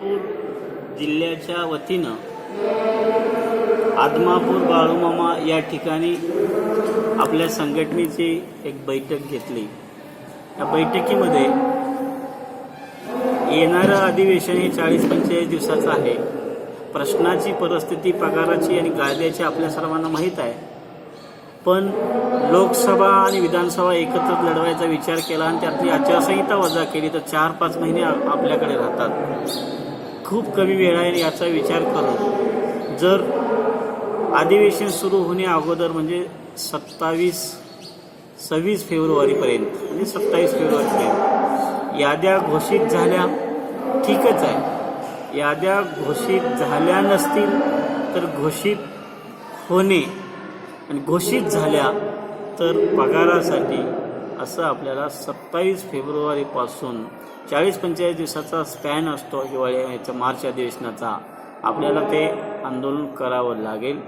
सोलापूर जिल्ह्याच्या वतीनं आदमापूर बाळूमामा या ठिकाणी आपल्या संघटनेची एक बैठक घेतली. या बैठकीमध्ये येणारं अधिवेशन हे चाळीस पंचेचाळीस दिवसाचं आहे. प्रश्नाची परिस्थिती पगाराची आणि कायद्याची आपल्या सर्वांना माहीत आहे. पण लोकसभा आणि विधानसभा एकत्र लढवायचा विचार केला आणि त्यातली आचारसंहिता वजा केली तर चार पाच महिने आपल्याकडे राहतात. खूप कमी वेळ आहे याचा विचार करून जर अधिवेशन सुरू होणे अगोदर म्हणजे सत्तावीस सव्वीस फेब्रुवारीपर्यंत म्हणजे सत्तावीस फेब्रुवारीपर्यंत याद्या घोषित झाल्या ठीकच आहे. याद्या घोषित झाल्या नसतील तर घोषित होणे आणि घोषित झाल्या तर पगारासाठी असं आपल्याला सत्तावीस फेब्रुवारीपासून चाळीस पंचेचाळीस दिवसाचा स्पॅन असतो हिवाळ्या याचा मार्च अधिवेशनाचा. आपल्याला ते आंदोलन करावं लागेल.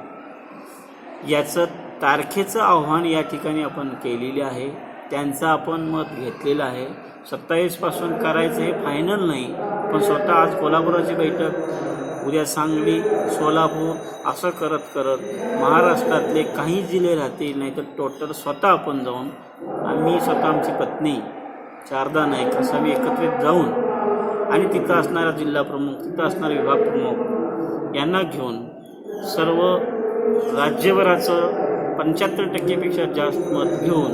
याचं तारखेचं आव्हान या ठिकाणी आपण केलेले आहे. त्यांचं आपण मत घेतलेलं आहे. सत्तावीसपासून करायचं हे फायनल नाही पण स्वतः आज कोल्हापुराची बैठक उद्या सांगली सोलापूर असं करत करत महाराष्ट्रातले काही जिल्हे राहतील नाही तर टोटल स्वतः आपण जाऊन आम्ही स्वतः आमची पत्नी शारदा नाईक असं आम्ही एकत्रित जाऊन आणि तिथं असणारा जिल्हा प्रमुख तिथं असणारा विभाग प्रमुख यांना घेऊन सर्व राज्यभराचं पंच्याहत्तर टक्केपेक्षा जास्त मत घेऊन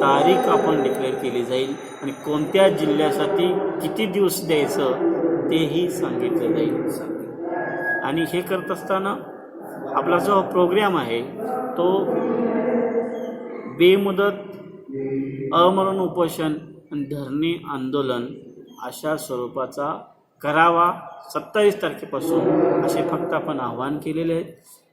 तारीख आपण डिक्लेअर केली जाईल आणि कोणत्या जिल्ह्यासाठी किती दिवस द्यायचं तेही सांगितलं जाईल. आणि हे करत असताना आपला जो प्रोग्राम आहे तो बेमुदत अमरण उपोषण धरणे आंदोलन अशा स्वरूपाचा करावा सत्तावीस तारखेपासून असे फक्त आपण आव्हान केलेले आहे.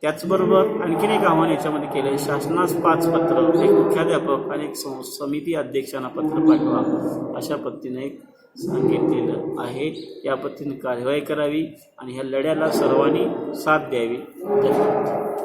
त्याचबरोबर आणखीन एक आव्हान याच्यामध्ये केलं आहे. शासनास पाच पत्र एक मुख्याध्यापक आणि एक सं- समिती अध्यक्षांना पत्र पाठवा अशा पद्धतीने एक सांगितलेलं आहे या पद्धतीने कार्यवाही करावी आणि ह्या लढ्याला सर्वांनी साथ द्यावी. धन्यवाद.